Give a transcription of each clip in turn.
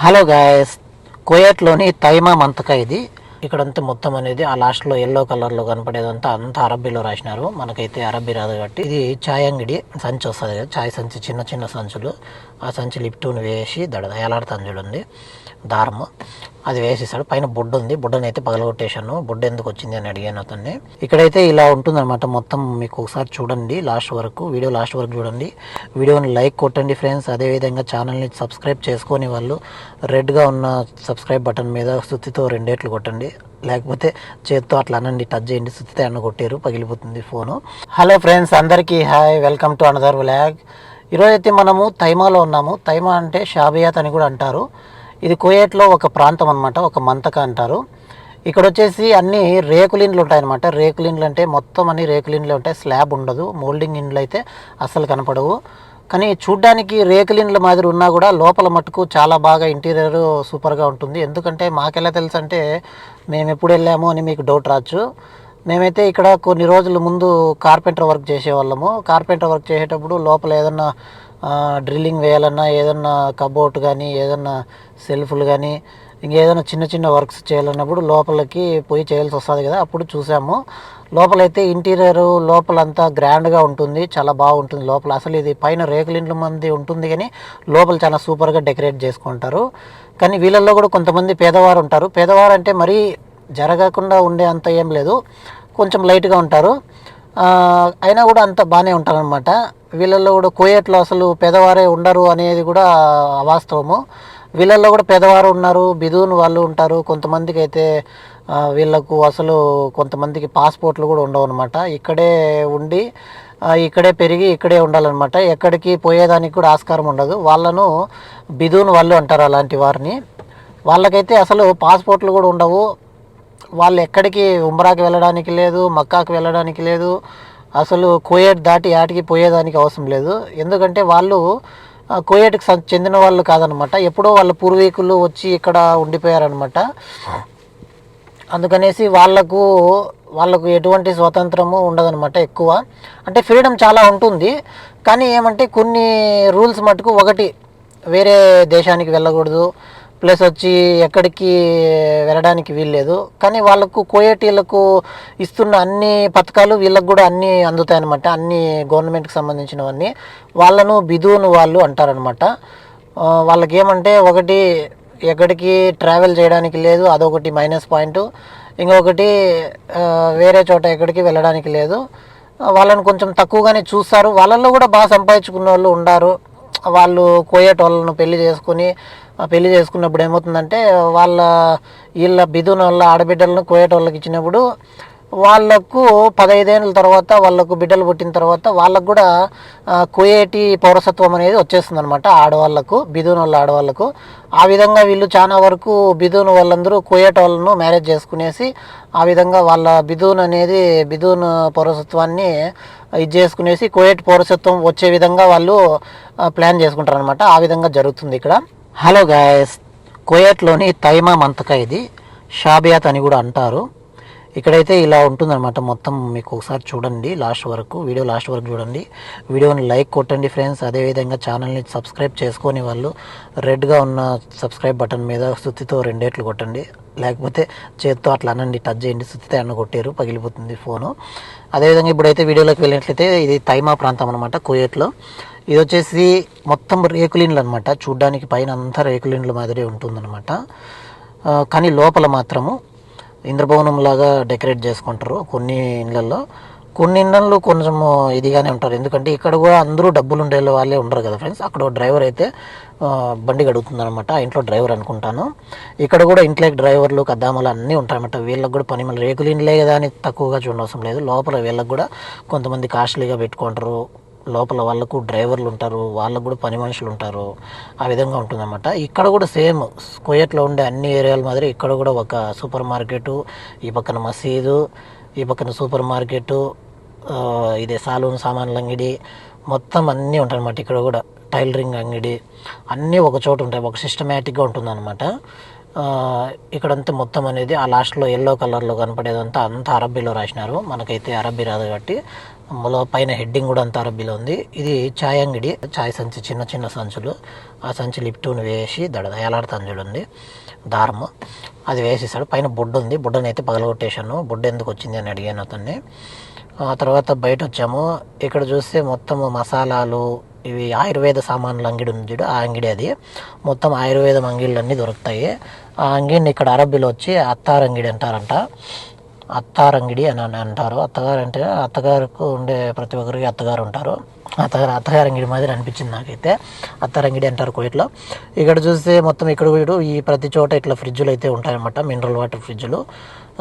Hello guys కోయట్లోని తైమా మంతక ఇది. ఇక్కడంతా మొత్తం అనేది ఆ లాస్ట్లో ఎల్లో కలర్లో కనపడేదంతా అంతా అరబ్బీలో రాసినారు. మనకైతే అరబ్బీ రాదు కాబట్టి. ఇది ఛాయ్ అంగడి సంచి వస్తుంది కదా ఛాయ్ సంచి చిన్న చిన్న సంచులు. ఆ సంచి లిప్టూన్ వేసి దడ ఎలాడుతాను చూడండి. దారము. అది వేసేసాడు. పైన బుడ్డ ఉంది. బుడ్డనైతే అయితే పగలగొట్టేశాను. బుడ్డ ఎందుకు వచ్చింది అని అడిగాను అతన్ని. ఇక్కడైతే ఇలా ఉంటుందన్నమాట. మొత్తం మీకు ఒకసారి చూడండి. లాస్ట్ వరకు వీడియో లాస్ట్ వరకు చూడండి. వీడియోని లైక్ కొట్టండి ఫ్రెండ్స్. అదేవిధంగా ఛానల్ని సబ్స్క్రైబ్ చేసుకొని వాళ్ళు రెడ్గా ఉన్న సబ్స్క్రైబ్ బటన్ మీద సుత్తితో రెండేట్లు కొట్టండి. లేకపోతే చేత్తో అట్లా అనండి టచ్ చేయండి. సుత్తితో అన్న కొట్టారు. పగిలిపోతుంది ఫోను. Hello friends. అందరికీ hi. Welcome to another vlog. ఈరోజైతే మనము తైమాలో ఉన్నాము. తైమా అంటే షాబియాత్ అని కూడా అంటారు. ఇది కుయేట్లో ఒక ప్రాంతం అన్నమాట ఒక మంతక అంటారు. ఇక్కడ వచ్చేసి అన్ని రేకులిండ్లు ఉంటాయన్నమాట. రేకులిండ్లు అంటే మొత్తం అన్ని రేకులిండ్లు ఉంటాయి. స్లాబ్ ఉండదు. మోల్డింగ్ ఇండ్లు అయితే అస్సలు కనపడవు. కానీ చూడ్డానికి రేకులిండ్ల మాదిరి ఉన్నా కూడా లోపల మట్టుకు చాలా బాగా ఇంటీరియర్ సూపర్గా ఉంటుంది. ఎందుకంటే మాకెలా తెలుసు అంటే మేము ఎప్పుడు వెళ్ళాము అని మీకు డౌట్ రావచ్చు. మేమైతే ఇక్కడ కొన్ని రోజుల ముందు కార్పెంటర్ వర్క్ చేసేవాళ్ళము. కార్పెంటర్ వర్క్ చేసేటప్పుడు లోపల ఏదన్నా డ్రిల్లింగ్ వేయాలన్నా ఏదన్నా కబోర్డ్ కానీ ఏదన్నా సెల్ఫ్లు కానీ ఇంకేదైనా చిన్న చిన్న వర్క్స్ చేయాలన్నప్పుడు లోపలికి పోయి చేయాల్సి వస్తుంది కదా అప్పుడు చూసాము. లోపలైతే ఇంటీరియర్ లోపలంతా గ్రాండ్గా ఉంటుంది చాలా బాగుంటుంది లోపల. అసలు ఇది పైన రేకులిండ్ల మంది ఉంటుంది కానీ లోపల చాలా సూపర్గా డెకరేట్ చేసుకుంటారు. కానీ వీళ్ళల్లో కూడా కొంతమంది పేదవారు ఉంటారు. పేదవారు అంటే మరీ జరగకుండా ఉండే అంత ఏం లేదు. కొంచెం లైట్గా ఉంటారు. అయినా కూడా అంత బాగానే ఉంటారనమాట వీళ్ళల్లో కూడా కోయేట్లో అసలు పేదవారే ఉండరు అనేది కూడా అవాస్తవము వీళ్ళల్లో కూడా పేదవారు ఉన్నారు బిదూన్ వాళ్ళు ఉంటారు. కొంతమందికి అయితే వీళ్ళకు అసలు కొంతమందికి పాస్పోర్ట్లు కూడా ఉండవు అనమాట ఇక్కడే ఉండి ఇక్కడే పెరిగి ఇక్కడే ఉండాలన్నమాట. ఎక్కడికి పోయేదానికి కూడా ఆస్కారం ఉండదు. వాళ్ళను బిదూన్ వాళ్ళు అంటారు అలాంటి వారిని. వాళ్ళకైతే అసలు పాస్పోర్ట్లు కూడా ఉండవు. వాళ్ళు ఎక్కడికి ఉమ్రాకి వెళ్ళడానికి లేదు మక్కాకి వెళ్ళడానికి లేదు అసలు కోయేట్ దాటి ఆటికి పోయేదానికి అవసరం లేదు. ఎందుకంటే వాళ్ళు కోయేట్కి చెందిన వాళ్ళు కాదనమాట. ఎప్పుడో వాళ్ళ పూర్వీకులు వచ్చి ఇక్కడ ఉండిపోయారనమాట. అందుకనేసి వాళ్ళకు వాళ్ళకు ఎటువంటి స్వతంత్రము ఉండదనమాట ఎక్కువ. అంటే ఫ్రీడమ్ చాలా ఉంటుంది. కానీ ఏమంటే కొన్ని రూల్స్ మటుకు ఒకటి వేరే దేశానికి వెళ్ళకూడదు. ప్లస్ వచ్చి ఎక్కడికి వెళ్ళడానికి వీల్లేదు కానీ వాళ్ళకు కోయటీలకు ఇస్తున్న అన్ని పథకాలు వీళ్ళకు కూడా అన్నీ అందుతాయి అనమాట అన్ని గవర్నమెంట్కి సంబంధించినవన్నీ. వాళ్ళను బిధువును వాళ్ళు అంటారనమాట వాళ్ళకి ఏమంటే ఒకటి ఎక్కడికి ట్రావెల్ చేయడానికి లేదు అదొకటి మైనస్ పాయింట్. ఇంకొకటి వేరే చోట ఎక్కడికి వెళ్ళడానికి లేదు. వాళ్ళని కొంచెం తక్కువగానే చూస్తారు. వాళ్ళల్లో కూడా బాగా సంపాదించుకున్న వాళ్ళు ఉండారు. వాళ్ళు కోయేటోళ్ళను పెళ్ళి చేసుకుని పెళ్ళి చేసుకున్నప్పుడు ఏమవుతుందంటే వాళ్ళ వీళ్ళ బిధున వాళ్ళ ఆడబిడ్డలను కోయేటోళ్ళకి ఇచ్చినప్పుడు వాళ్ళకు పదహైదేళ్ళ తర్వాత వాళ్ళకు బిడ్డలు పుట్టిన తర్వాత వాళ్ళకు కూడా కుయేటి పౌరసత్వం అనేది వచ్చేస్తుంది అనమాట ఆడవాళ్ళకు బిధున్ వాళ్ళ ఆడవాళ్ళకు. ఆ విధంగా వీళ్ళు చాలా వరకు బిధున్ వాళ్ళందరూ కుయేట్ వాళ్ళను మ్యారేజ్ చేసుకునేసి ఆ విధంగా వాళ్ళ బిధూన్ అనేది బిధూన్ పౌరసత్వాన్ని ఇది చేసుకునేసి కుయేట్ పౌరసత్వం వచ్చే విధంగా వాళ్ళు ప్లాన్ చేసుకుంటారు అనమాట ఆ విధంగా జరుగుతుంది ఇక్కడ. హలో గాయస్ కోయట్లోని తైమా మంతక ఇది షాబియాత్ అని కూడా అంటారు. ఇక్కడైతే ఇలా ఉంటుందన్నమాట మొత్తం మీకు ఒకసారి చూడండి లాస్ట్ వరకు వీడియో లాస్ట్ వరకు చూడండి. వీడియోని లైక్ కొట్టండి ఫ్రెండ్స్ అదేవిధంగా ఛానల్ని సబ్స్క్రైబ్ చేసుకొని వాళ్ళు రెడ్గా ఉన్న సబ్స్క్రైబ్ బటన్ మీద సుత్తితో రెండేట్లు కొట్టండి. లేకపోతే చేత్తో అట్లా అనండి టచ్ చేయండి సుత్తితో అన్న కొట్టారు పగిలిపోతుంది ఫోను. అదేవిధంగా ఇప్పుడైతే వీడియోలోకి వెళ్ళినట్లయితే ఇది తైమా ప్రాంతం అనమాట కుయేట్లో ఇది వచ్చేసి మొత్తం రేకులిండ్లు అనమాట చూడ్డానికి పైన అంతా రేకులిండ్ల మాదిరి ఉంటుందన్నమాట కానీ లోపల మాత్రము ఇంద్రభవనం లాగా డెకరేట్ చేసుకుంటారు కొన్ని ఇండ్లలో కొన్ని ఇండ్లలో కొంచెం ఇదిగానే ఉంటారు. ఎందుకంటే ఇక్కడ కూడా అందరూ డబ్బులు ఉండే వాళ్ళే ఉండరు కదా ఫ్రెండ్స్. అక్కడ డ్రైవర్ అయితే బండి గడుగుతుంది అనమాట ఆ ఇంట్లో డ్రైవర్ అనుకుంటాను. ఇక్కడ కూడా ఇంట్లో డ్రైవర్లు కద్దామలు అన్నీ ఉంటాయన్నమాట వీళ్ళకి కూడా పని మళ్ళీ రేకులు ఇండ్లే కదా అని తక్కువగా చూడవసరం లేదు. లోపల వీళ్ళకి కూడా కొంతమంది కాస్ట్లీగా పెట్టుకుంటారు. లోపల వాళ్ళకు డ్రైవర్లు ఉంటారు వాళ్ళకు కూడా పని మనుషులు ఉంటారు. ఆ విధంగా ఉంటుందన్నమాట. ఇక్కడ కూడా సేమ్ స్క్వేట్లో ఉండే అన్ని ఏరియాల మాదిరి ఇక్కడ కూడా ఒక సూపర్ మార్కెట్ ఈ పక్కన మసీదు ఈ పక్కన సూపర్ మార్కెట్ ఇదే సాలూన్ సామాన్ల అంగడి మొత్తం అన్నీ ఉంటాయన్నమాట ఇక్కడ కూడా. టైలరింగ్ అంగడి అన్నీ ఒక చోట ఉంటాయి ఒక సిస్టమేటిక్గా ఉంటుందన్నమాట. ఇక్కడంతా మొత్తం అనేది ఆ లాస్ట్లో ఎల్లో కలర్లో కనపడేదంతా అంతా అరబ్బీలో రాసినారు. మనకైతే అరబ్బీ రాదు కాబట్టి మళ్ళీ పైన హెడ్డింగ్ కూడా అంత అరబీలో ఉంది. ఇది ఛాయ్ అంగడి ఛాయ్ సంచి చిన్న చిన్న సంచులు. ఆ సంచి లిప్టూన్ వేసి దడ ఏలాడుతాను చూడండి. దారము. అది వేసేసాడు. పైన బుడ్డ ఉంది. బుడ్డని అయితే పగలగొట్టేశాను. బుడ్డ ఎందుకు వచ్చింది అని అడిగాను అతన్ని. ఆ తర్వాత బయట వచ్చాము ఇక్కడ చూస్తే మొత్తం మసాలాలు ఇవి ఆయుర్వేద సామాన్లు అంగడి ఉంది చూడు. ఆ అంగడి అది. మొత్తం ఆయుర్వేదం అంగిళ్ళు అన్నీ దొరుకుతాయి. ఆ అంగిడిని ఇక్కడ అరబ్బీలో వచ్చి అత్తారంగిడి అంటారంట. అత్తారంగిడి అని అంటారు. అత్తగారు అంటే అత్తగారికి ఉండే ప్రతి ఒక్కరికి అత్తగారు ఉంటారు. అత్తగారు అత్తగారంగిడి మాదిరి అనిపించింది నాకైతే. అత్తారంగిడి అంటారు కోయిట్లో. ఇక్కడ చూస్తే మొత్తం ఇక్కడ వీడు ఈ ప్రతి చోట ఇట్లా ఫ్రిడ్జ్లు అయితే ఉంటాయన్నమాట. మినరల్ వాటర్ ఫ్రిడ్జ్లు.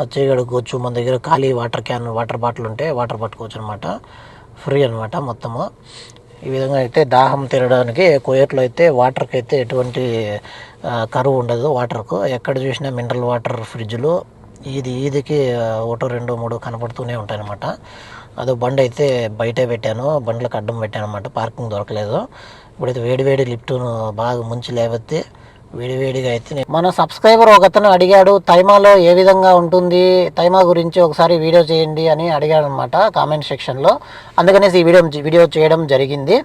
వచ్చి ఇక్కడికి మన దగ్గర ఖాళీ వాటర్ క్యాన్ వాటర్ బాటిల్ ఉంటే వాటర్ పట్టుకోవచ్చు అనమాట ఫ్రీ అనమాట మొత్తము. ఈ విధంగా అయితే దాహం తీరడానికి కోయట్లో అయితే వాటర్కి అయితే ఎటువంటి కరువు ఉండదు వాటర్కు. ఎక్కడ చూసినా మినరల్ వాటర్ ఫ్రిడ్జ్లు ఇది ఈదికి ఒకటో రెండు మూడు కనపడుతూనే ఉంటాయి అనమాట అదో బండి అయితే బయటే పెట్టాను. బండ్లకు అడ్డం పెట్టాను అనమాట పార్కింగ్ దొరకలేదు. ఇప్పుడైతే వేడివేడి లిఫ్ట్ను బాగా ముంచి లేవత్తే వేడివేడిగా అయితే మన సబ్స్క్రైబర్ ఒకతను అడిగాడు తైమాలో ఏ విధంగా ఉంటుంది? తైమా గురించి ఒకసారి వీడియో చేయండి అని అడిగాడు అనమాట కామెంట్ సెక్షన్లో. అందుకనేసి ఈ వీడియో వీడియో చేయడం జరిగింది.